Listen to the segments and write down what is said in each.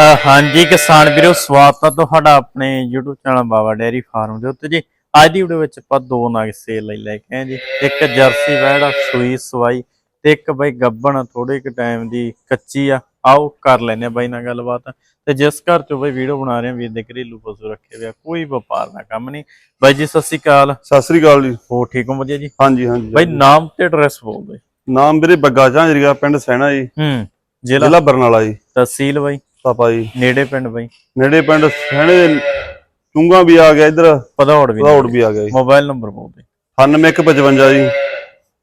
ਹਾਂਜੀ ਕਿਸਾਨ ਵੀਰੋ ਸਵਾਗਤ ਹੈ ਤੁਹਾਡਾ ਆਪਣੇ YouTube channel Baba dairy farm ਦੇ ਉੱਤੇ ਜੀ। ਅੱਜ ਦੀ ਵੀਡੀਓ ਵਿੱਚ ਆਪਾਂ ਦੋ ਨਗ ਸੇਲ ਲਈ ਲੈ ਕੇ ਆਏ ਜੀ। ਇੱਕ ਜਰਸੀ ਵੈੜ ਸੂਈ ਸਵਾਈ ਤੇ ਇੱਕ ਬਈ ਗੱਬਣ ਥੋੜੇ ਕੁ ਟਾਈਮ ਦੀ ਕੱਚੀ ਆ। ਆਓ ਕਰ ਲੈਨੇ ਆ ਬਾਈ ਨਾਲ ਗੱਲਬਾਤ। ਤੇ ਜਿਸ ਘਰ ਚੋਂ ਬਈ ਵੀਡੀਓ ਬਣਾ ਰਹੇ ਆ ਵੀਰ ਦੇ ਘਰੇਲੂ ਪਸ਼ੂ ਰੱਖੇ ਹੋਏ ਆ ਕੋਈ ਵਪਾਰ ਦਾ ਕੰਮ ਨਹੀਂ। ਬਾਈ ਜੀ ਸਤਿ ਸ਼੍ਰੀ ਅਕਾਲ। ਸਤਿ ਸ੍ਰੀ ਅਕਾਲ ਜੀ। ਹੋ ਠੀਕ ਹੋ ਵਧੀਆ ਜੀ? ਹਾਂਜੀ ਹਾਂਜੀ ਬਾਈ ਨਾਮ ਤੇ ਐਡਰੈਸ ਬੋਲ ਦੇ ਨਾਮ ਵੀਰੇ ਬੱਗਾ ਝਾਂਜਰੀਆ ਪਿੰਡ ਸੈਣਾ ਜੀ। ਹੂੰ ਜ਼ਿਲ੍ਹਾ ਬਰਨਾਲਾ ਜੀ। ਤਹਿਸੀਲ ਬਾਈ। ਪਾਪਾ ਜੀ। ਨੇੜੇ ਪਿੰਡ ਬਾਈ। ਨੇੜੇ ਪਿੰਡ ਸੈਣੇ ਚੁੰਗਾ ਵੀ ਆ ਗਿਆ ਇਧਰ। ਪਧੌੜ ਵੀ ਰੌੜ ਵੀ ਆ ਗਿਆ ਜੀ। ਮੋਬਾਈਲ ਨੰਬਰ ਬੋਲ ਦੇ। 9155 ਜੀ।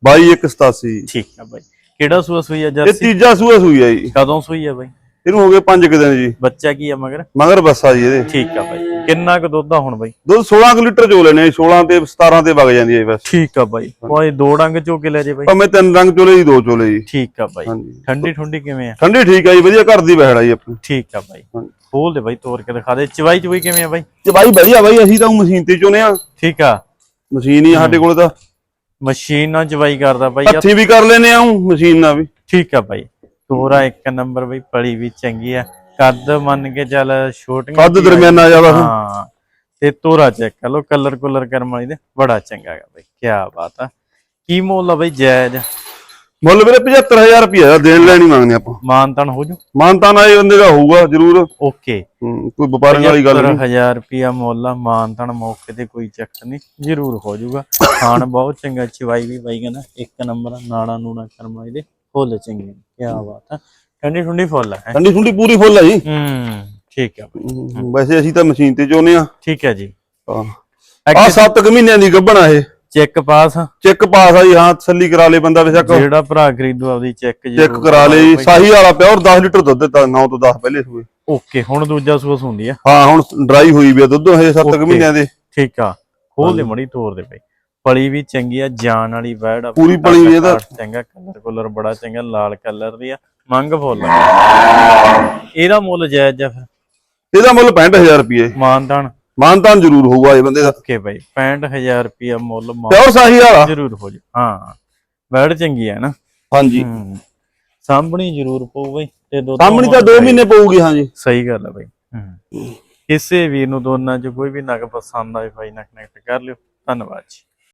2287 ਠੀਕ ਆ ਬਾਈ। ਕਿਹੜਾ ਸੂਆ ਸੂਈ ਆ ਇਹ ਜਰਸੀ? ਤੀਜਾ ਸੂਆ ਸੂਈ ਆ ਜੀ। ਕਦੋਂ ਸੂਈ ਆ ਬਾਈ? ਇਹਨੂੰ ਹੋ ਗਏ 5 ਕੁ ਦਿਨ ਜੀ। ਬੱਚਾ ਕੀ ਆ ਮਗਰ? ਮਗਰ ਬੱਸਾ ਜੀ ਇਹਦੇ। ਠੀਕ ਆ ਬਾਈ। ਕਿੰਨਾ ਕੁ ਦੁੱਧ ਆ ਹੁਣ ਬਾਈ? ਦੁੱਧ 16 ਕੁ ਲੀਟਰ ਚੋਲੇ ਨੇ 16 ਤੇ 17 ਤੇ ਵਗ ਜਾਂਦੀ ਹੈ ਬਸ। ਠੀਕ ਆ ਬਾਈ। ਓਏ ਦੋ ਡੰਗ ਚੋ ਕੇ ਲੈ ਜੇ ਬਾਈ। ਭਾਵੇਂ ਤਿੰਨ ਰੰਗ ਚੋਲੇ ਜੀ ਦੋ ਚੋਲੇ ਜੀ। ਠੀਕ ਆ ਬਾਈ। ਠੰਡੀ ਠੁੰਡੀ ਕਿਵੇਂ ਆ? ਠੰਡੀ ਠੀਕ ਆ ਜੀ ਵਧੀਆ ਘਰ ਦੀ ਬਹਿੜਾ ਜੀ ਆਪਣੀ। ਠੀਕ ਆ ਬਾਈ। ਖੋਲ ਦੇ ਬਾਈ ਤੋੜ ਕੇ ਦਿਖਾ ਦੇ। ਚਵਾਈ ਚਵਾਈ ਕਿਵੇਂ ਆ ਬਾਈ? ਬਾਈ ਵਧੀਆ ਬਾਈ ਅਸੀਂ ਤਾਂ ਮਸ਼ੀਨ ਤੇ ਚੋਨੇ ਆ। ਠੀਕ ਆ। ਮਸ਼ੀਨ ਹੀ ਸਾਡੇ ਕੋਲ ਤਾਂ। ਮਸ਼ੀਨ ਨਾਲ ਚਵਾਈ ਕਰਦਾ ਬਾਈ। ਹੱਥੀਂ ਵੀ ਕਰ ਲੈਨੇ ਆ ਮਸ਼ੀਨ ਨਾਲ ਵੀ। ਠੀਕ ਆ ਬਾਈ। ਤੋਰਾ ਇੱਕ ਨੰਬਰ ਬਾਈ ਪਲੀ ਵੀ ਚੰਗੀ ਆ। ਕੱਦ ਮੰਨ ਕੇ ਚੱਲ ਛੋਟੀਆਂ ਕੱਦ। ਦਰਮਿਆਨਾ ਜ਼ਿਆਦਾ। ਹਾਂ ਤੇ ਤੋਰਾ ਚੈੱਕ ਕਰ ਲੋ ਕਲਰ ਕੁਲਰ ਕਰਮ ਵਾਲੀ ਦੇ ਬੜਾ ਚੰਗਾ ਹੈਗਾ ਬਾਈ ਕੀ ਬਾਤ ਆ। ਕੀ ਮੁੱਲ ਆ ਬਾਈ ਜਾਇਜ਼? ਮੁੱਲ ਵੀਰੇ 75000 ਰੁਪਏ ਦਾ ਦੇਣ ਲੈਣੀ ਮੰਗਦੇ ਆਪਾਂ। ਮਾਨਤਨ ਹੋ ਜੂ? ਮਾਨਤਾਨਾ ਇਹ ਬੰਦੇ ਦਾ ਹੋਊਗਾ ਜ਼ਰੂਰ। ਓਕੇ। ਹੂੰ, ਕੋਈ ਵਪਾਰਾਂ ਵਾਲੀ ਗੱਲ ਨਹੀਂ। 75000 ਰੁਪਿਆ ਮੁੱਲ ਆ ਮਾਨਤਨ ਮੌਕੇ ਤੇ ਕੋਈ ਚੱਕਰ ਨਹੀਂ ਜ਼ਰੂਰ ਹੋ ਜਾਊਗਾ ਖਾਣ ਬਹੁਤ ਚੰਗਾ ਚਵਾਈ ਵੀ ਬਾਈ ਕਹਿੰਦਾ ਇੱਕ ਨੰਬਰ ਨਾੜਾ ਨੂਣਾ ਕਰਮ ਵਾਲੀ ਦੇ। ਫੁੱਲ ਚੰਗੇ ਕੀ ਬਾਤ ਆ ਠੰਡੀ ਠੰਡੀ ਫੁੱਲ ਹੈ ਠੰਡੀ ਠੁੰਡੀ ਪੂਰੀ ਫੁੱਲ ਆ ਜੀ ਹੂੰ ਠੀਕ ਆ ਬਾਈ ਹੂੰ, ਵੈਸੇ ਅਸੀਂ ਤਾਂ ਮਸ਼ੀਨ ਤੇ ਚੋਨੇ ਆ ਠੀਕ ਹੈ ਜੀ ਆ 7 ਕੁ ਮਹੀਨਿਆਂ ਦੀ ਗੱਭਣਾ ਇਹ ਚੈੱਕ ਪਾਸ ਚੈੱਕ ਪਾਸ ਆ ਜੀ ਹਾਂ ਤਸੱਲੀ ਕਰਾ ਲੇ ਬੰਦਾ ਬੇਸ਼ੱਕ ਜਿਹੜਾ ਭਰਾ ਖਰੀਦੂ ਆਪਦੀ ਚੈੱਕ ਚੈੱਕ ਕਰਾ ਲੇ ਜੀ ਸਾਹੀ ਵਾਲਾ ਪਿਓਰ 10 ਲੀਟਰ ਦੁੱਧ ਦਿੱਤਾ 9 ਤੋਂ 10 ਪਹਿਲੇ ਸੂਏ ਓਕੇ ਹੁਣ ਦੂਜਾ ਸੂਸ ਹੁੰਦੀ ਆ ਹਾਂ ਹੁਣ ਡਰਾਈ ਹੋਈ ਵੀ ਆ ਦੁੱਧ ਇਹ 7 ਕੁ ਮਹੀਨਿਆਂ ਦੇ ਠੀਕ ਆ ਖੋਲ ਦੇ ਮੜੀ ਤੋਰ ਦੇ ਬਈ ਪਲੀ ਵੀ ਚੰਗੀ ਆ ਜਾਨ ਵਾਲੀ ਵੈੜ ਆ। ਪੂਰੀ ਪਲੀ ਵੀ ਇਹਦਾ। ਚੰਗਾ ਕਲਰ ਕੁਲਰ ਬੜਾ ਚੰਗਾ ਲਾਲ ਕਲਰ ਦੀ ਆ। ਮੰਗ ਫੁੱਲ। ਇਹਦਾ ਮੁੱਲ ਜਾਇਜ਼ ਆ ਫਿਰ। ਇਹਦਾ ਮੁੱਲ 65000 ਰੁਪਏ ਮਾਨਦਾਨ ਮਾਨਤਾਨ। ਜ਼ਰੂਰ ਹੋਊਗਾ ਇਹ ਬੰਦੇ ਦਾ। ਓਕੇ ਬਈ 65000 ਰੁਪਿਆ ਮੁੱਲ ਮਾਨ ਪਿਓਰ ਸਾਹੀ ਵਾਲਾ। ਜ਼ਰੂਰ ਹੋ ਜਾ ਹਾਂ ਵੈੜ ਚੰਗੀ ਆ ਨਾ। ਹਾਂਜੀ। ਹੂੰ ਸਾਂਭਣੀ ਜ਼ਰੂਰ ਪਊ ਬਈ ਤੇ ਦੁੱਧ ਸਾਹਮਣੀ ਤਾਂ 2 ਮਹੀਨੇ ਪਊਗੀ ਹਾਂਜੀ। ਸਹੀ ਗੱਲ ਆ ਬਈ। ਹੂੰ। ਕਿਸੇ ਵੀਰ ਨੂੰ ਦੋਨਾਂ ਚ ਕੋਈ ਵੀ ਨਗ ਪਸੰਦ ਆਏ ਭਾਈ ਨਾਲ ਕਨੈਕਟ ਕਰ ਲਿਓ। ਧੰਨਵਾਦ ਜੀ।